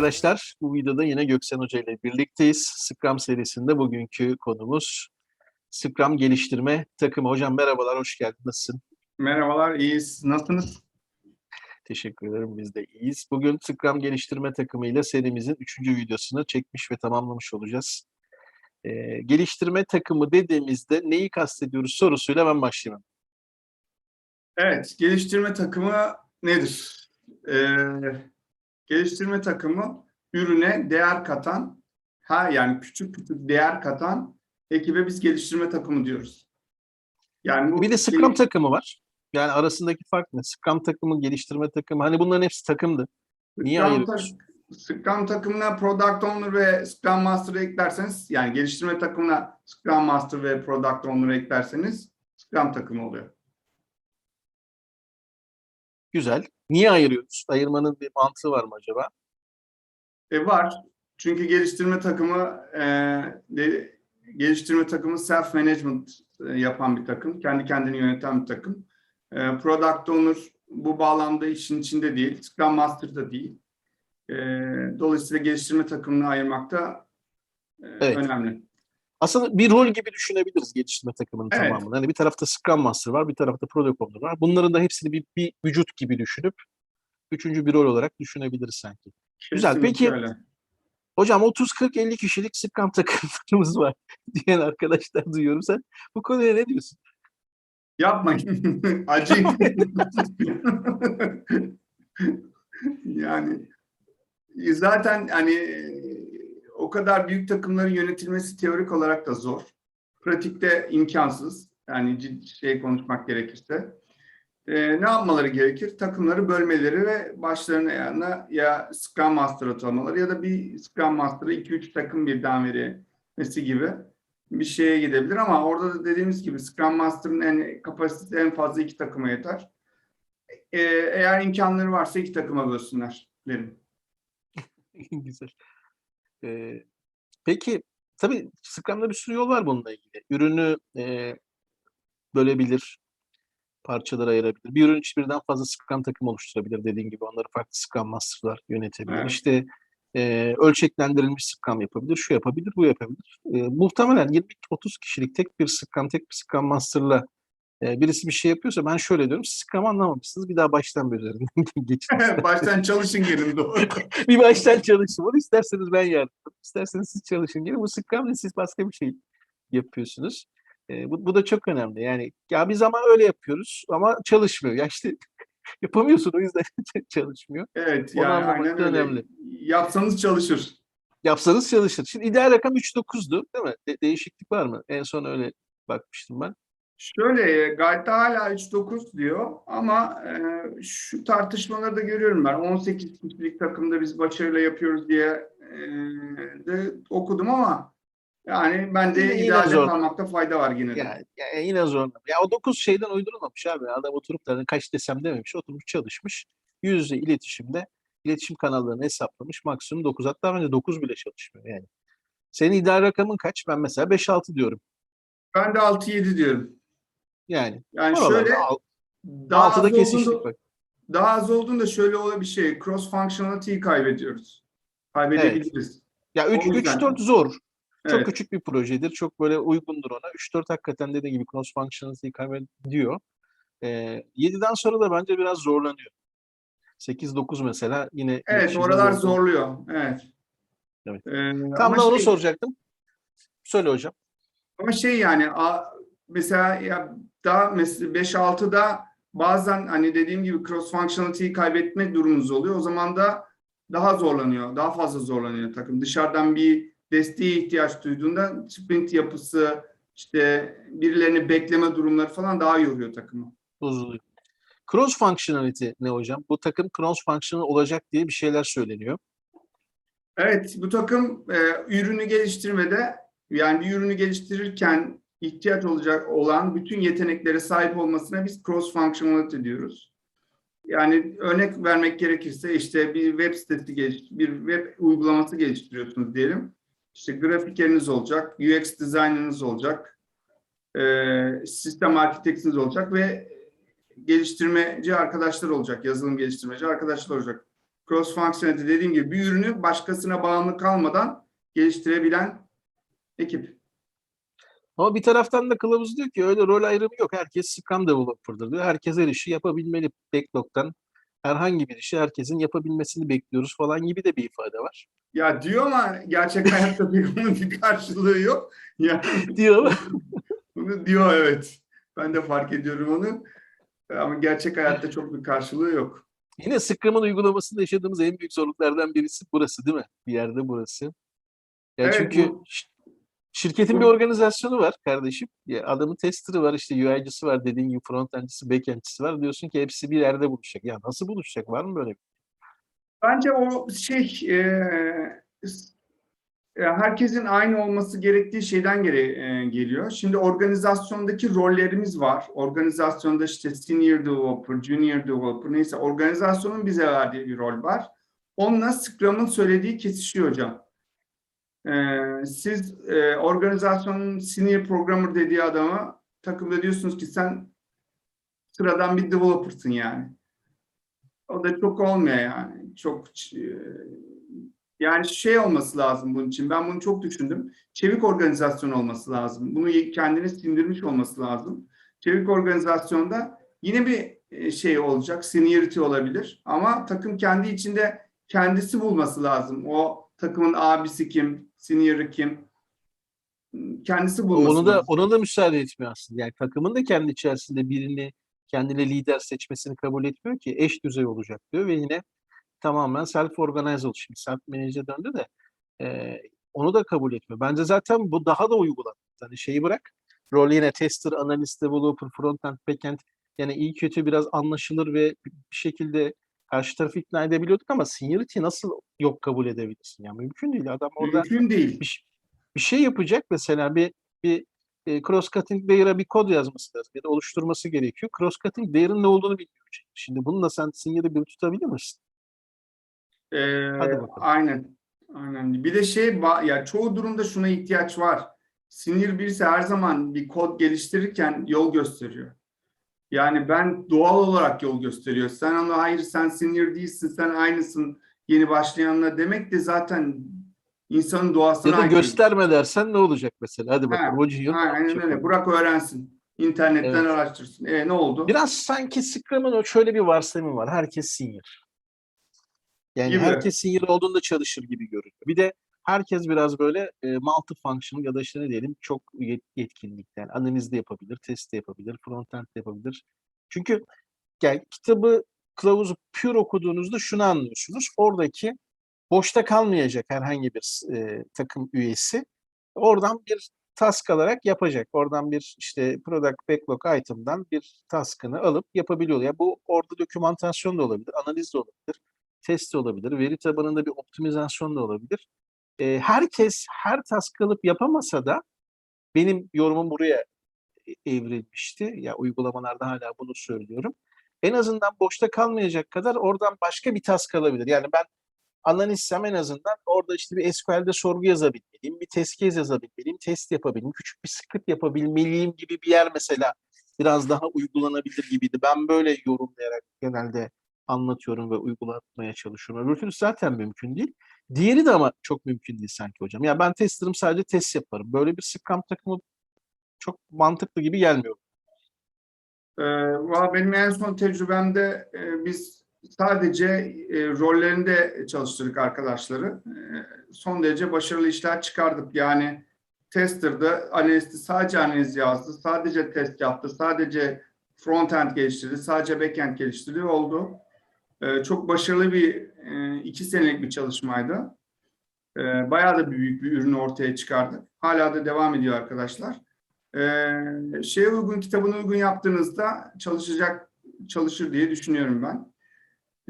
Arkadaşlar. Bu videoda yine Göksen Hoca ile birlikteyiz. Scrum serisinde bugünkü konumuz Scrum geliştirme takımı. Hocam merhabalar, hoş geldin. Nasılsın? Merhabalar, iyiyiz. Nasılsınız? Teşekkür ederim, biz de iyiyiz. Bugün Scrum geliştirme takımı ile serimizin üçüncü videosunu çekmiş ve tamamlamış olacağız. Ee, geliştirme takımı dediğimizde neyi kastediyoruz sorusuyla ben başlayayım. Evet, geliştirme takımı nedir? Ee, geliştirme takımı ürüne değer katan, ha yani küçük küçük değer katan ekibe biz geliştirme takımı diyoruz. Yani bu Bir de Scrum takımı var. Yani arasındaki fark ne? Scrum takımı, geliştirme takımı. Hani bunların hepsi takımdı. Niye Scrum, tak- Scrum takımına Product Owner ve Scrum Master'ı eklerseniz, yani geliştirme takımına Scrum Master ve Product Owner'ı eklerseniz Scrum takımı oluyor. Güzel. Niye ayırıyoruz? Ayırmanın bir mantığı var mı acaba? E var. Çünkü geliştirme takımı e, de, geliştirme takımı self management e, yapan bir takım. Kendi kendini yöneten bir takım. E, product owner bu bağlamda işin içinde değil. Scrum Master da değil. E, dolayısıyla geliştirme takımını ayırmak da e, Evet. önemli. Aslında bir rol gibi düşünebiliriz geliştirme takımının Evet. tamamını. Hani bir tarafta Scrum Master var, bir tarafta Product Owner var. Bunların da hepsini bir, bir vücut gibi düşünüp üçüncü bir rol olarak düşünebiliriz sanki. Güzel, Kesinlikle peki- öyle. Hocam 30 40 50 kişilik Scrum takımlarımız var diyen arkadaşlar duyuyorum. Sen bu konuya ne diyorsun? Yapmayın. Acıyın. yani zaten hani o kadar büyük takımların yönetilmesi teorik olarak da zor. Pratikte imkansız. Yani ciddi şey konuşmak gerekirse. E, ne yapmaları gerekir? Takımları bölmeleri ve başlarına yanına ya Scrum Master atamaları ya da bir Scrum Master'a 2-3 takım birden verilmesi gibi bir şeye gidebilir ama orada da dediğimiz gibi Scrum Master'ın en kapasitesi en fazla iki takıma yeter. Ee, eğer imkanları varsa iki takıma bölsünler derim. Güzel. Ee, peki tabii Scrum'da bir sürü yol var bununla ilgili. Ürünü e, bölebilir, parçalara ayırabilir. Bir ürün için birden fazla Scrum takım oluşturabilir dediğin gibi. Onları farklı Scrum Master'lar yönetebilir. Evet. İşte e, ölçeklendirilmiş Scrum yapabilir, şu yapabilir, bu yapabilir. E, muhtemelen 20-30 kişilik tek bir Scrum, tek bir Scrum Master'la e, birisi bir şey yapıyorsa ben şöyle diyorum, siz Scrum anlamamışsınız, bir daha baştan bir üzerinden geçin. Baştan çalışın gelin doğru. bir baştan çalışın. Bunu isterseniz ben yardım. isterseniz siz çalışın. Gelin bu Scrum'la siz başka bir şey yapıyorsunuz. Ee, bu, bu da çok önemli. Yani ya biz ama öyle yapıyoruz ama çalışmıyor. Ya işte yapamıyorsun o yüzden çalışmıyor. Evet Onu yani aynen öyle. önemli. Yapsanız çalışır. Yapsanız çalışır. Şimdi ideal rakam 3.9'du değil mi? De- değişiklik var mı? En son öyle bakmıştım ben. Şöyle Gayta hala 3-9 diyor ama e, şu tartışmaları da görüyorum ben. 18 kişilik takımda biz başarıyla yapıyoruz diye e, de okudum ama yani ben de Yine- yine kalmakta fayda var yine de. Ya, ya yine zor. Ya o 9 şeyden uydurulmamış abi. Adam oturup da hani kaç desem dememiş. Oturmuş çalışmış. Yüz yüze iletişimde iletişim kanallarını hesaplamış. Maksimum 9. Hatta bence 9 bile çalışmıyor yani. Senin ideal rakamın kaç? Ben mesela 5-6 diyorum. Ben de 6-7 diyorum. Yani. Yani şöyle daha az, kesiştik olduğunda, bak. daha az olduğunda şöyle olan bir şey. Cross functionality'yi kaybediyoruz. Kaybedebiliriz. Ya 3 O yüzden- 3 4 zor. Çok Evet. küçük bir projedir. Çok böyle uygundur ona. 3-4 hakikaten dediğim gibi cross functionality'yi kaybediyor. Ee, 7'den sonra da bence biraz zorlanıyor. 8-9 mesela yine Evet oralar zorlanıyor. zorluyor. Evet. Evet. Ee, Tam da onu şey- soracaktım. Söyle hocam. Ama şey yani a- mesela ya daha mesela 5-6'da bazen hani dediğim gibi cross functionality'yi kaybetme durumunuz oluyor. O zaman da daha zorlanıyor. Daha fazla zorlanıyor takım. Dışarıdan bir desteğe ihtiyaç duyduğunda sprint yapısı işte birilerini bekleme durumları falan daha yoruyor takımı. Bozuluyor. Cross functionality ne hocam? Bu takım cross functional olacak diye bir şeyler söyleniyor. Evet, bu takım e, ürünü geliştirmede yani bir ürünü geliştirirken ihtiyaç olacak olan bütün yeteneklere sahip olmasına biz cross functionality diyoruz. Yani örnek vermek gerekirse işte bir web sitesi geliş, bir web uygulaması geliştiriyorsunuz diyelim. İşte grafikeriniz olacak, UX dizaynınız olacak, e, sistem arkitektiniz olacak ve geliştirmeci arkadaşlar olacak, yazılım geliştirmeci arkadaşlar olacak. cross functionality dediğim gibi bir ürünü başkasına bağımlı kalmadan geliştirebilen ekip. Ama bir taraftan da kılavuz diyor ki öyle rol ayrımı yok. Herkes Scrum developer'dır diyor. Herkes her işi yapabilmeli. Backlog'dan herhangi bir işi herkesin yapabilmesini bekliyoruz falan gibi de bir ifade var. Ya diyor ama gerçek hayatta bunun bir karşılığı yok. Yani diyor bunu diyor evet. Ben de fark ediyorum onu. Ama gerçek hayatta çok bir karşılığı yok. yine Scrum'ın uygulamasında yaşadığımız en büyük zorluklardan birisi burası değil mi? Bir yerde burası. Ya Evet, çünkü bu- şirketin bir organizasyonu var kardeşim. Ya adamın tester'ı var, işte UI'cisi var, dediğin gibi frontend'cisi, backend'cisi var. Diyorsun ki hepsi bir yerde buluşacak. Ya nasıl buluşacak? Var mı böyle bir Bence o şey e, herkesin aynı olması gerektiği şeyden gere, e, geliyor. Şimdi organizasyondaki rollerimiz var. Organizasyonda işte senior developer, junior developer neyse organizasyonun bize verdiği bir rol var. Onunla Scrum'ın söylediği kesişiyor hocam. E, siz e, organizasyonun senior programmer dediği adama takımda diyorsunuz ki sen sıradan bir developer'sın yani. O da çok olmuyor yani. Çok e, yani şey olması lazım bunun için. Ben bunu çok düşündüm. Çevik organizasyon olması lazım. Bunu kendine sindirmiş olması lazım. Çevik organizasyonda yine bir e, şey olacak. Seniority olabilir. Ama takım kendi içinde kendisi bulması lazım. O takımın abisi kim, senior'ı kim? Kendisi bulması Onu da lazım. ona da müsaade etmiyor aslında. Yani takımın da kendi içerisinde birini kendine lider seçmesini kabul etmiyor ki eş düzey olacak diyor ve yine tamamen self organize oldu. Şimdi self manage'e döndü de e, onu da kabul etmiyor. Bence zaten bu daha da uygulandı. Hani şeyi bırak. Rol yine tester, analist, developer, frontend, backend yani iyi kötü biraz anlaşılır ve bir şekilde karşı tarafı ikna edebiliyorduk ama seniority nasıl yok kabul edebilirsin? Yani mümkün değil. Adam orada Mümkün değil. bir, bir şey yapacak mesela bir bir e, cross-cutting layer'a bir kod yazması lazım ya da oluşturması gerekiyor. Cross-cutting layer'ın ne olduğunu bilmiyor. Şimdi bununla sen senior'ı bir tutabilir misin? Ee, Hadi bakalım. aynen. Aynen. Bir de şey ya çoğu durumda şuna ihtiyaç var. Sinir birisi her zaman bir kod geliştirirken yol gösteriyor. Yani ben doğal olarak yol gösteriyor. Sen ona hayır sen sinir değilsin, sen aynısın yeni başlayanla demek de zaten insanın doğasına Ya da gösterme dersen ne olacak mesela? Hadi bakalım. Ha, aynen yapacak öyle. Bırak öğrensin. İnternetten Evet. araştırsın. E ne oldu? Biraz sanki Scrum'ın şöyle bir varsayımı var. Herkes senior. Yani Gibi. herkes senior olduğunda çalışır gibi görünüyor. Bir de herkes biraz böyle e, multi-functional ya da işte ne diyelim çok yet- yetkinlikten analiz de yapabilir, test de yapabilir, frontend de yapabilir. Çünkü yani kitabı, kılavuzu pure okuduğunuzda şunu anlıyorsunuz. Oradaki boşta kalmayacak herhangi bir e, takım üyesi oradan bir task alarak yapacak. Oradan bir işte product backlog item'dan bir task'ını alıp yapabiliyor. Ya bu orada dokümantasyon da olabilir, analiz de olabilir, test de olabilir, veri tabanında bir optimizasyon da olabilir. E, herkes her task alıp yapamasa da benim yorumum buraya e- evrilmişti. Ya uygulamalarda hala bunu söylüyorum. En azından boşta kalmayacak kadar oradan başka bir task alabilir. Yani ben analistsem en azından orada işte bir SQL'de sorgu yazabilmeliyim, bir test case yazabilmeliyim, test yapabilmeliyim, küçük bir script yapabilmeliyim gibi bir yer mesela biraz daha uygulanabilir gibiydi. Ben böyle yorumlayarak genelde anlatıyorum ve uygulatmaya çalışıyorum. Öbür türlü zaten mümkün değil. Diğeri de ama çok mümkün değil sanki hocam. Ya ben testerım sadece test yaparım. Böyle bir Scrum takımı çok mantıklı gibi gelmiyor. Ee, benim en son tecrübemde e, biz sadece e, rollerinde çalıştırdık arkadaşları. E, son derece başarılı işler çıkardık. Yani tester'da analisti sadece analiz yazdı, sadece test yaptı, sadece front-end geliştirdi, sadece back-end geliştirdi oldu. E, çok başarılı bir e, iki senelik bir çalışmaydı. E, bayağı da büyük bir ürünü ortaya çıkardık. Hala da devam ediyor arkadaşlar. Ee, şeye uygun, kitabına uygun yaptığınızda çalışacak, çalışır diye düşünüyorum ben.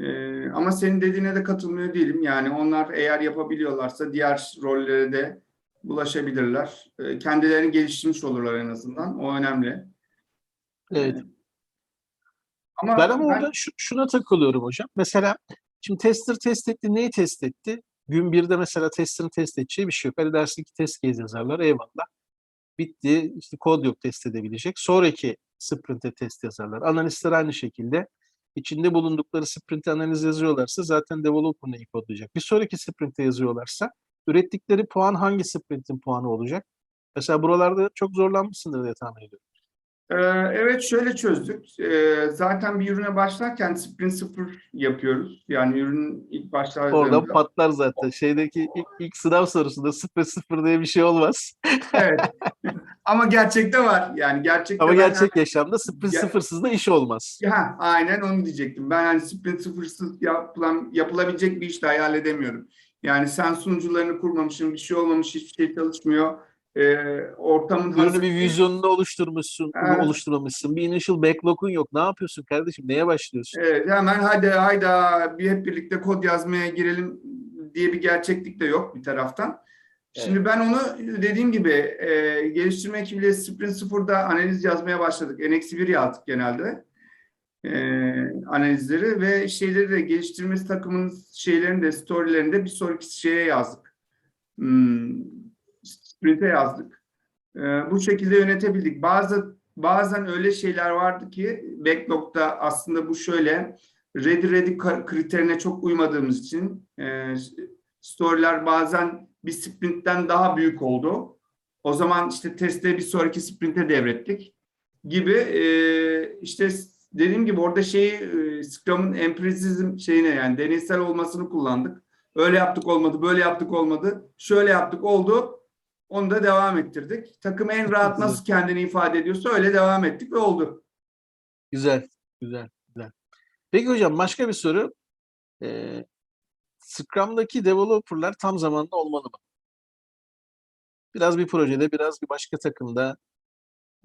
Ee, ama senin dediğine de katılmıyor değilim. Yani onlar eğer yapabiliyorlarsa diğer rollere de bulaşabilirler. Ee, kendilerini geliştirmiş olurlar en azından. O önemli. Evet. Ee, Ama Ben ama orada şu- şuna takılıyorum hocam. Mesela şimdi tester test etti. Neyi test etti? Gün birde mesela tester'ın test edeceği bir şey yok. Hadi dersin ki test case yazarlar. Eyvallah. Bitti. İşte kod yok test edebilecek. Sonraki sprint'e test yazarlar. Analistler aynı şekilde içinde bulundukları sprint analiz yazıyorlarsa zaten developer neyi kodlayacak. Bir sonraki sprinte yazıyorlarsa ürettikleri puan hangi sprintin puanı olacak? Mesela buralarda çok zorlanmışsındır diye tahmin ediyorum. Ee, Evet şöyle çözdük. Ee, Zaten bir ürüne başlarken sprint sıfır yapıyoruz. Yani ürünün ilk Oradan başladığında. patlar zaten. Şeydeki ilk, ilk sınav sorusunda 0-0 diye bir şey olmaz. Evet. Ama gerçekte var. Yani gerçekte Ama ben- gerçek yaşamda 0-0'sız da iş olmaz. Ha, aynen onu diyecektim. Ben hani sprint sıfırsız yapılan, yapılabilecek bir iş de hayal edemiyorum. Yani sen sunucularını kurmamışsın, bir şey olmamış, hiçbir şey çalışmıyor. Ee, ortamın Ürünü bir vizyonunu oluşturmuşsun, Evet. oluşturmamışsın. Bir initial backlog'un yok. Ne yapıyorsun kardeşim? Neye başlıyorsun? Evet, hemen hadi hayda bir hep birlikte kod yazmaya girelim diye bir gerçeklik de yok bir taraftan. Şimdi ben onu dediğim gibi e, geliştirme ekibiyle Sprint 0'da analiz yazmaya başladık. NX1 yazdık genelde e, analizleri ve şeyleri de geliştirme takımının şeylerini de storylerini de bir sonraki şeye yazdık. Hmm, Sprint'e yazdık. E, bu şekilde yönetebildik. Bazı bazen öyle şeyler vardı ki backlog'da aslında bu şöyle ready ready kriterine çok uymadığımız için e, storyler bazen bir sprintten daha büyük oldu. O zaman işte teste bir sonraki sprinte devrettik gibi e, işte dediğim gibi orada şeyi e, Scrum'un empirisizm şeyine yani deneysel olmasını kullandık. Öyle yaptık olmadı, böyle yaptık olmadı. Şöyle yaptık oldu. Onu da devam ettirdik. Takım en rahat nasıl kendini ifade ediyorsa öyle devam ettik ve oldu. Güzel, güzel, güzel. Peki hocam başka bir soru. Ee, Scrum'daki developerlar tam zamanlı olmalı mı? Biraz bir projede, biraz bir başka takımda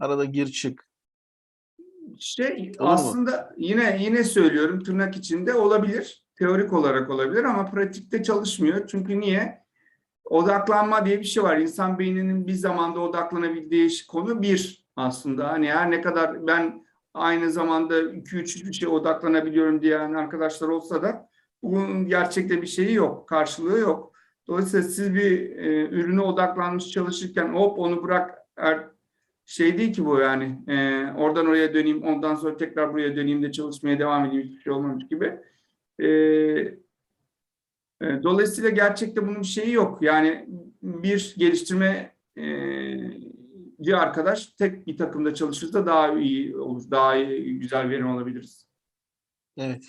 arada gir çık. Şey Olur mu? aslında yine yine söylüyorum tırnak içinde olabilir. Teorik olarak olabilir ama pratikte çalışmıyor. Çünkü niye? Odaklanma diye bir şey var. İnsan beyninin bir zamanda odaklanabildiği konu bir aslında. Hani her ne kadar ben aynı zamanda 2-3 bir şey odaklanabiliyorum diyen arkadaşlar olsa da bunun gerçekte bir şeyi yok. Karşılığı yok. Dolayısıyla siz bir e, ürüne odaklanmış çalışırken hop onu bırak er, şey değil ki bu yani. E, oradan oraya döneyim, ondan sonra tekrar buraya döneyim de çalışmaya devam edeyim hiçbir şey olmamış gibi. E, dolayısıyla gerçekte bunun bir şeyi yok. Yani bir geliştirme e, bir arkadaş tek bir takımda çalışırsa daha iyi olur, daha iyi, güzel verim alabiliriz. Evet.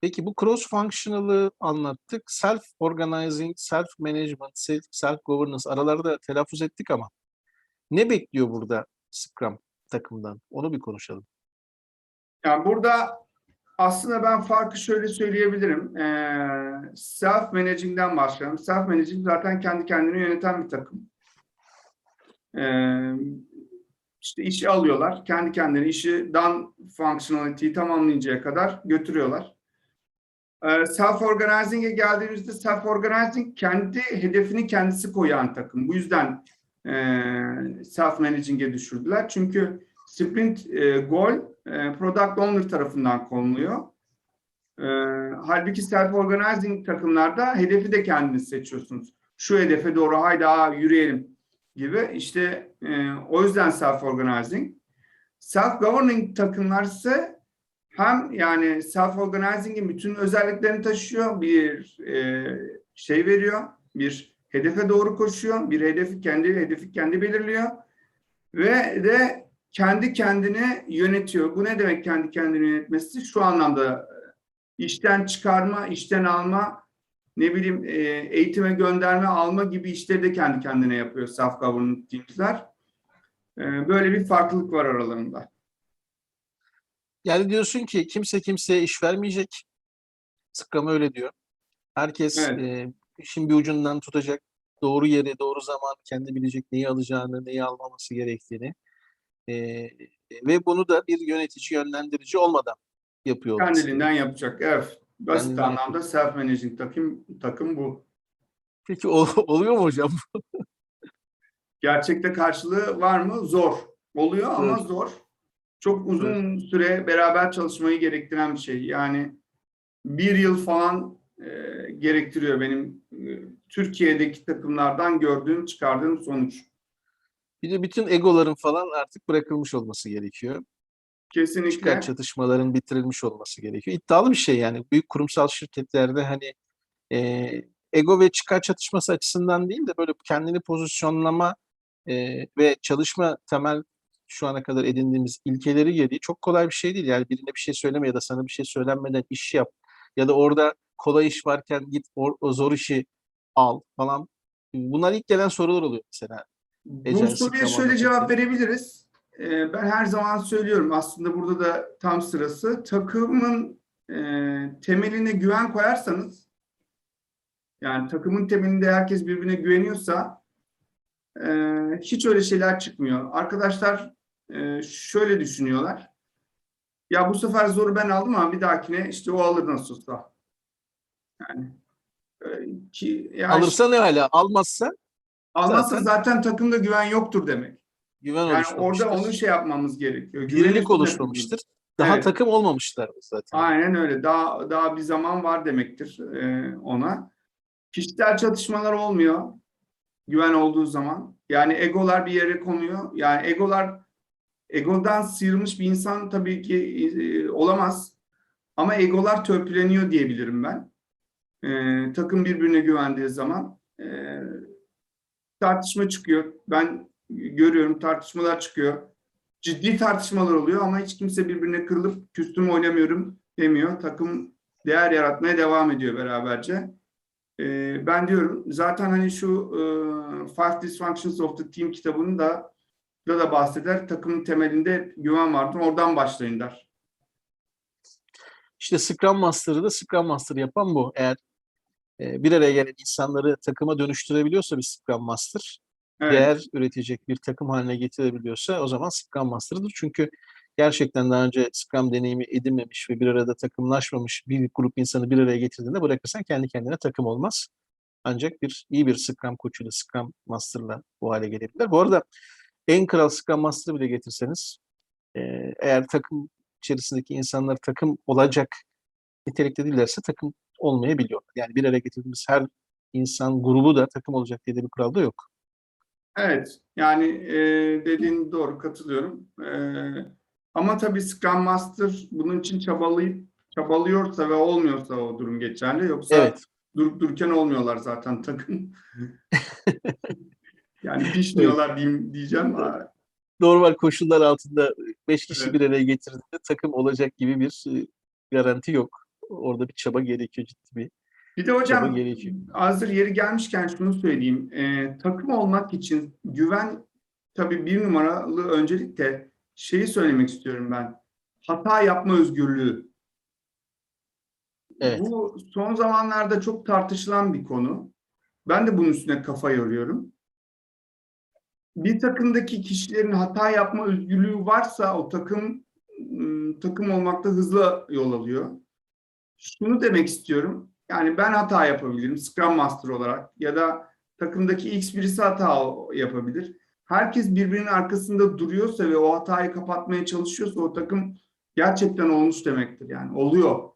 Peki bu cross functional'ı anlattık. Self organizing, self management, self governance aralarda telaffuz ettik ama ne bekliyor burada Scrum takımdan? Onu bir konuşalım. Yani burada aslında ben farkı şöyle söyleyebilirim. Ee, self managing'den başlayalım. Self managing zaten kendi kendini yöneten bir takım. Ee, işte işi alıyorlar. Kendi kendine işi done functionality'yi tamamlayıncaya kadar götürüyorlar. Ee, self organizing'e geldiğimizde self organizing kendi hedefini kendisi koyan takım. Bu yüzden e, self managing'e düşürdüler. Çünkü sprint e, goal e, product owner tarafından konuluyor. E, halbuki self organizing takımlarda hedefi de kendiniz seçiyorsunuz. Şu hedefe doğru haydi aa, yürüyelim gibi. İşte e, o yüzden self organizing. Self governing takımlar ise hem yani self organizing'in bütün özelliklerini taşıyor, bir e, şey veriyor, bir hedefe doğru koşuyor, bir hedefi kendi hedefi kendi belirliyor ve de kendi kendini yönetiyor. Bu ne demek kendi kendini yönetmesi? Şu anlamda işten çıkarma, işten alma, ne bileyim e, eğitime gönderme, alma gibi işleri de kendi kendine yapıyor self-governed teams'ler. E, Böyle bir farklılık var aralarında. Yani diyorsun ki kimse kimseye iş vermeyecek. Scrum öyle diyor. Herkes Evet. e, işin bir ucundan tutacak. Doğru yeri, doğru zaman kendi bilecek neyi alacağını, neyi almaması gerektiğini. E, ve bunu da bir yönetici, yönlendirici olmadan yapıyor Kendiliğinden yapacak. Evet. Basit Kendinden anlamda self-managing takım, takım bu. Peki ol- oluyor mu hocam? Gerçekte karşılığı var mı? Zor. Oluyor ama Zor. zor. Çok uzun süre beraber çalışmayı gerektiren bir şey. Yani bir yıl falan e, gerektiriyor benim e, Türkiye'deki takımlardan gördüğüm, çıkardığım sonuç. Bir de bütün egoların falan artık bırakılmış olması gerekiyor. Kesinlikle. çıkar çatışmaların bitirilmiş olması gerekiyor. İddialı bir şey yani. Büyük kurumsal şirketlerde hani e, ego ve çıkar çatışması açısından değil de böyle kendini pozisyonlama e, ve çalışma temel şu ana kadar edindiğimiz ilkeleri gereği çok kolay bir şey değil. Yani birine bir şey söyleme ya da sana bir şey söylenmeden iş yap ya da orada kolay iş varken git o, o zor işi al falan. Bunlar ilk gelen sorular oluyor mesela. Bu Ecel soruya şöyle cevap verebiliriz. Ee, Ben her zaman söylüyorum aslında burada da tam sırası. Takımın e, temeline güven koyarsanız yani takımın temelinde herkes birbirine güveniyorsa e, hiç öyle şeyler çıkmıyor. Arkadaşlar e, şöyle düşünüyorlar. Ya bu sefer zoru ben aldım ama bir dahakine işte o alır nasıl olsa. Yani e, ki ya Alırsa ne hala? Almazsa almazsa zaten- zaten takımda güven yoktur demek. güven Yani orada onu şey yapmamız gerekiyor. Üstüne oluşmamıştır. Daha Evet. takım olmamışlar zaten. Aynen öyle. Daha daha bir zaman var demektir e, ona. Kişisel çatışmalar olmuyor. Güven olduğu zaman. Yani egolar bir yere konuyor. Yani egolar egodan sıyrılmış bir insan tabii ki e, olamaz. Ama egolar törpüleniyor diyebilirim ben. E, takım birbirine güvendiği zaman e, tartışma çıkıyor. Ben görüyorum tartışmalar çıkıyor. Ciddi tartışmalar oluyor ama hiç kimse birbirine kırılıp küstüm oynamıyorum demiyor. Takım değer yaratmaya devam ediyor beraberce. Ee, ben diyorum zaten hani şu e, Five Dysfunctions of the Team kitabının da da da bahseder. Takımın temelinde güven vardır. Oradan başlayın der. İşte Scrum Master'ı da Scrum Master yapan bu. Eğer bir araya gelen insanları takıma dönüştürebiliyorsa bir Scrum Master, Evet. değer üretecek bir takım haline getirebiliyorsa o zaman Scrum Master'ıdır. Çünkü gerçekten daha önce Scrum deneyimi edinmemiş ve bir arada takımlaşmamış bir grup insanı bir araya getirdiğinde bırakırsan kendi kendine takım olmaz. Ancak bir iyi bir Scrum koçuyla, Scrum Master'la bu hale gelebilirler. Bu arada en kral Scrum Master'ı bile getirseniz eğer takım içerisindeki insanlar takım olacak nitelikte değillerse takım olmayabiliyor. Yani bir araya getirdiğimiz her insan grubu da takım olacak diye de bir kural da yok. Evet, yani e, dediğin doğru katılıyorum. E, ama tabii Scrum Master bunun için çabalayıp çabalıyorsa ve olmuyorsa o durum geçerli. Yoksa Evet. durup dururken olmuyorlar zaten takım. yani pişmiyorlar diyeyim, diyeceğim. Normal koşullar altında 5 kişi Evet. bir araya getirdiğinde takım olacak gibi bir garanti yok. Orada bir çaba gerekiyor ciddi bir. Bir de hocam hazır yeri gelmişken şunu söyleyeyim. E, takım olmak için güven tabii bir numaralı öncelikle şeyi söylemek istiyorum ben. Hata yapma özgürlüğü. Evet. Bu son zamanlarda çok tartışılan bir konu. Ben de bunun üstüne kafa yoruyorum. Bir takımdaki kişilerin hata yapma özgürlüğü varsa o takım ım, takım olmakta hızlı yol alıyor. Şunu demek istiyorum. Yani ben hata yapabilirim Scrum Master olarak ya da takımdaki X birisi hata yapabilir. Herkes birbirinin arkasında duruyorsa ve o hatayı kapatmaya çalışıyorsa o takım gerçekten olmuş demektir. Yani oluyor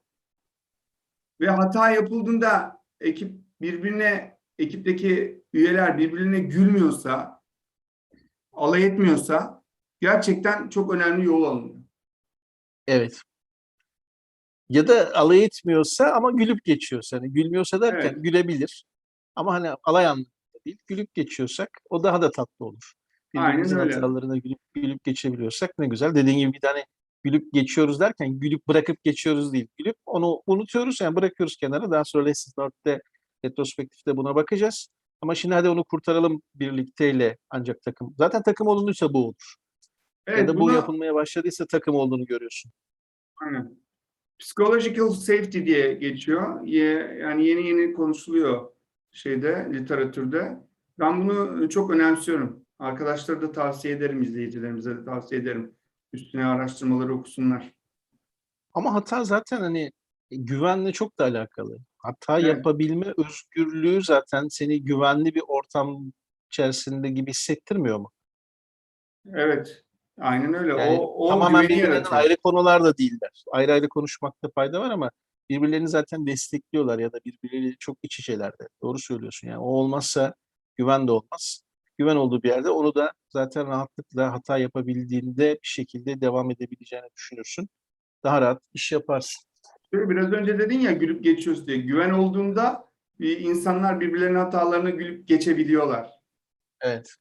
ve hata yapıldığında ekip birbirine ekipteki üyeler birbirine gülmüyorsa alay etmiyorsa gerçekten çok önemli yol alınıyor. Evet. Ya da alay etmiyorsa ama gülüp geçiyorsa. Hani gülmüyorsa derken Evet. gülebilir. Ama hani alay anlamında değil. Gülüp geçiyorsak o daha da tatlı olur. Birbirimizin hatalarına gülüp, gülüp geçebiliyorsak ne güzel. Dediğin gibi bir tane gülüp geçiyoruz derken gülüp bırakıp geçiyoruz değil. Gülüp onu unutuyoruz yani bırakıyoruz kenara. Daha sonra Lessons Learned'de retrospektifte buna bakacağız. Ama şimdi hadi onu kurtaralım birlikteyle ancak takım. Zaten takım olunursa bu olur. Evet, ya da bu bunu- yapılmaya başladıysa takım olduğunu görüyorsun. Aynen. Psychological safety diye geçiyor. Yani yeni yeni konuşuluyor şeyde, literatürde. Ben bunu çok önemsiyorum. Arkadaşlara da tavsiye ederim, izleyicilerimize de tavsiye ederim. Üstüne araştırmaları okusunlar. Ama hata zaten hani güvenle çok da alakalı. Hata Evet. yapabilme özgürlüğü zaten seni güvenli bir ortam içerisinde gibi hissettirmiyor mu? Evet, aynen öyle. Yani o o tamamen birbirinden ayrı konular da değiller. Ayrı ayrı konuşmakta fayda var ama birbirlerini zaten destekliyorlar ya da birbirleriyle çok iç içelerde. Doğru söylüyorsun yani. O olmazsa güven de olmaz. Güven olduğu bir yerde onu da zaten rahatlıkla hata yapabildiğinde bir şekilde devam edebileceğini düşünürsün. Daha rahat iş yaparsın. Şöyle Biraz önce dedin ya gülüp geçiyoruz diye. Güven olduğunda insanlar birbirlerinin hatalarına gülüp geçebiliyorlar. Evet.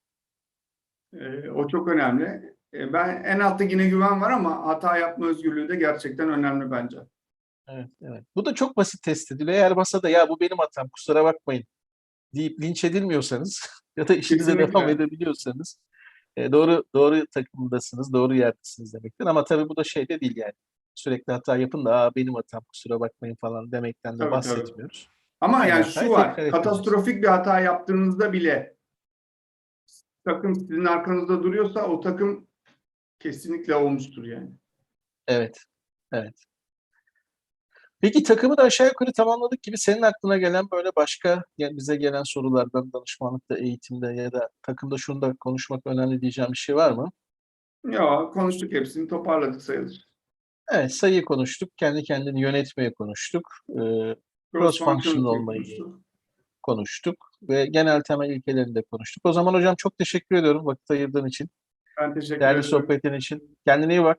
Ee, o çok önemli. Ee, ben en altta yine güven var ama hata yapma özgürlüğü de gerçekten önemli bence. Evet, evet. Bu da çok basit test ediliyor. Eğer masada ya bu benim hatam kusura bakmayın deyip linç edilmiyorsanız ya da işinize Kesinlikle. devam edebiliyorsanız e, doğru doğru takımdasınız, doğru yerdesiniz demektir. Ama tabii bu da şey de değil yani. Sürekli hata yapın da Aa, benim hatam kusura bakmayın falan demekten de Tabii, tabii. bahsetmiyoruz. Ama Aynı yani hatayı şu var, katastrofik bir hata yaptığınızda bile takım sizin arkanızda duruyorsa o takım kesinlikle olmuştur yani. Evet, evet. Peki takımı da aşağı yukarı tamamladık gibi senin aklına gelen böyle başka ya- bize gelen sorulardan danışmanlıkta, eğitimde ya da takımda şunu da konuşmak önemli diyeceğim bir şey var mı? Ya konuştuk hepsini toparladık sayılır. Evet, sayıyı konuştuk, kendi kendini yönetmeyi konuştuk, e, Cross functional olmayı konuştuk. konuştuk ve genel temel ilkelerini de konuştuk. O zaman hocam çok teşekkür ediyorum vakit ayırdığın için, Ben teşekkür değerli ederim. sohbetin için. Kendine iyi bak.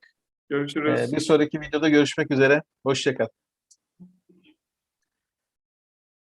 Görüşürüz. E, bir sonraki videoda görüşmek üzere. Hoşça kal.